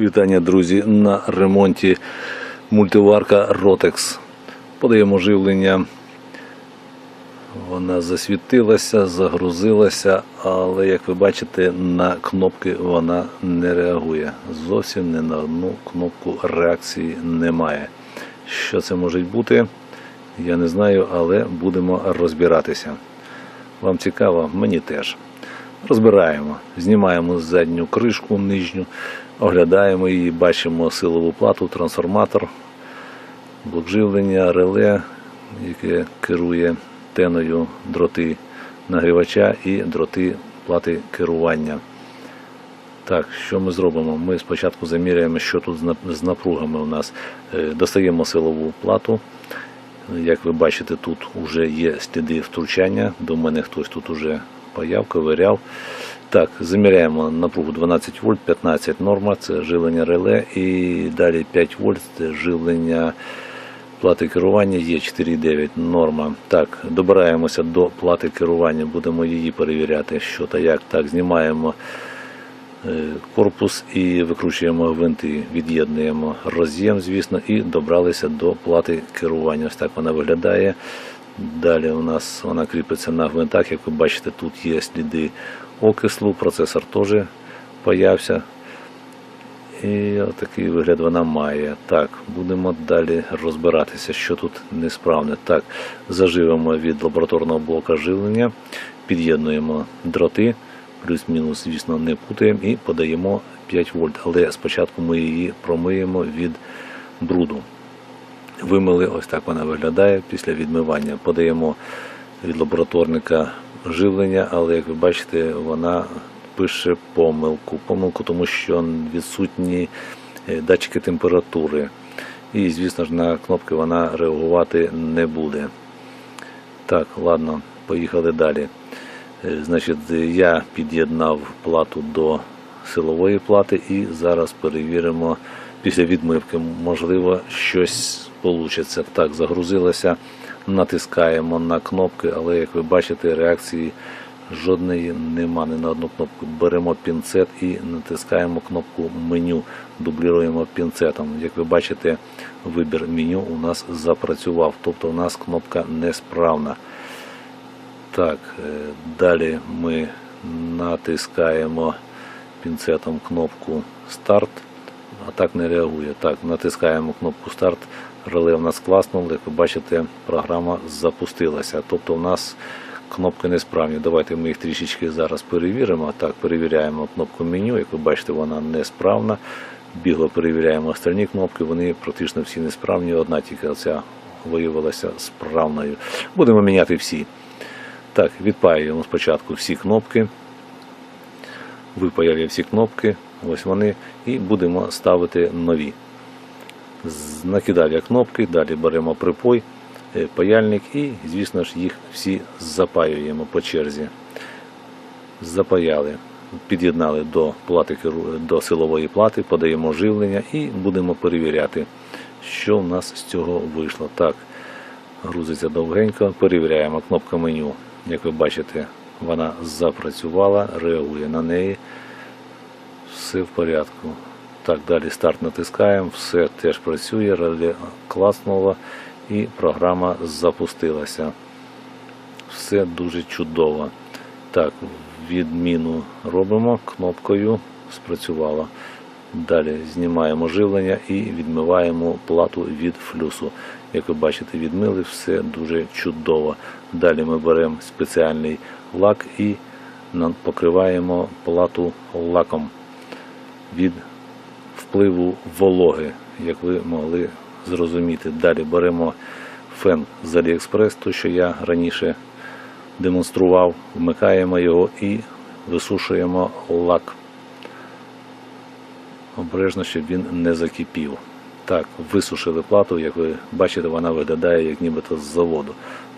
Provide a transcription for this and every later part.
Вітання, друзі, на ремонті мультиварка Rotex. Подаємо живлення. Вона засвітилася, загрузилася, але як ви бачите, на кнопки вона не реагує. Зовсім не на одну кнопку реакції немає. Що це може бути, я не знаю, але будемо розбиратися. Вам цікаво? Мені теж. Розбираємо, знімаємо задню кришку нижню, оглядаємо її, бачимо силову плату, трансформатор, блок живлення, реле, яке керує теною дроти нагрівача і дроти плати керування. Так, що ми зробимо? Ми спочатку заміряємо, що тут з напругами у нас. Е, Достаємо силову плату. Як ви бачите, тут вже є сліди втручання. До мене хтось тут уже паяв, ковиряв. Так, заміряємо напругу 12 вольт, 15 норма, це живлення реле. І далі 5 вольт це живлення плати керування є 4,9 норма. Так, добираємося до плати керування, будемо її перевіряти, що та як. Так, знімаємо е, корпус і викручуємо гвинти, від'єднуємо роз'єм, звісно, і добралися до плати керування. Ось так вона виглядає. Далі у нас вона кріпиться на гвинтах. Як ви бачите, тут є сліди окислу, процесор теж появся. І такий вигляд вона має. Так, будемо далі розбиратися, що тут несправне. Так, заживемо від лабораторного блока живлення, під'єднуємо дроти, плюс-мінус, звісно, не путаємо і подаємо 5 вольт. Але спочатку ми її промиємо від бруду. Вимили, ось так вона виглядає після відмивання. Подаємо від лабораторника живлення, але як ви бачите, вона пише помилку. Помилку, тому що відсутні е, датчики температури. І, звісно ж, на кнопки вона реагувати не буде. Так, ладно, поїхали далі. Е, Значить, я під'єднав плату до силової плати і зараз перевіримо після відмивки, можливо, щось вийде. Так, загрузилося, натискаємо на кнопки, але як ви бачите, реакції жодної нема ні на одну кнопку. Беремо пінцет і натискаємо кнопку меню, дублюємо пінцетом. Як ви бачите, вибір меню у нас запрацював, тобто у нас кнопка несправна. Так, е, далі ми натискаємо пінцетом кнопку старт, а так не реагує. Так, натискаємо кнопку старт, реле в нас класно, як ви бачите, програма запустилася. Тобто у нас кнопки несправні. Давайте ми їх трішечки зараз перевіримо. Так, перевіряємо кнопку меню, як ви бачите, вона несправна. Бігло перевіряємо остальні кнопки, вони практично всі несправні, одна тільки оця виявилася справною. Будемо міняти всі. Так, відпаюємо спочатку всі кнопки. Випаяв я всі кнопки, ось вони, і будемо ставити нові. Я кнопки, далі беремо припой, е, паяльник і, звісно ж, їх всі запаюємо по черзі. Запаяли, під'єднали до, до силової плати, подаємо живлення і будемо перевіряти, що в нас з цього вийшло. Так, грузиться довгенько, перевіряємо кнопка меню. Як ви бачите, вона запрацювала, реагує на неї. Все в порядку. Так, далі старт натискаємо, все теж працює, реле класнуло і програма запустилася. Все дуже чудово. Так, відміну робимо кнопкою, спрацювало. Далі знімаємо живлення і відмиваємо плату від флюсу. Як ви бачите, відмили все дуже чудово. Далі ми беремо спеціальний лак і покриваємо плату лаком від впливу вологи, як ви могли зрозуміти. Далі беремо фен з AliExpress, той, що я раніше демонстрував, вмикаємо його і висушуємо лак обережно, щоб він не закипів. Так, висушили плату, як ви бачите, вона виглядає як нібито з заводу.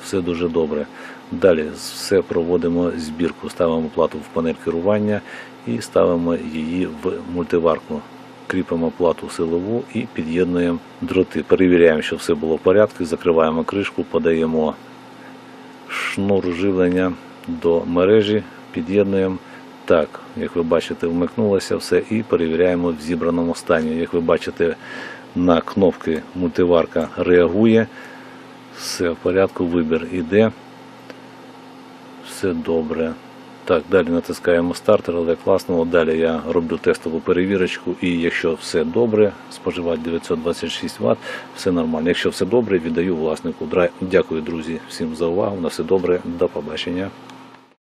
Все дуже добре. Далі все проводимо збірку, ставимо плату в панель керування і ставимо її в мультиварку. Кріпимо плату силову і під'єднуємо дроти. Перевіряємо, що все було в порядку, закриваємо кришку, подаємо шнур живлення до мережі, під'єднуємо Так, як ви бачите, вмикнулося все і перевіряємо в зібраному стані. Як ви бачите, на кнопки мультиварка реагує. Все в порядку, вибір іде. Все добре. Так, далі натискаємо стартер, але класно. Далі я роблю тестову перевірочку, і якщо все добре, споживач 926 Вт, все нормально. Якщо все добре, віддаю власнику. Дякую, друзі, всім за увагу. На все добре, до побачення.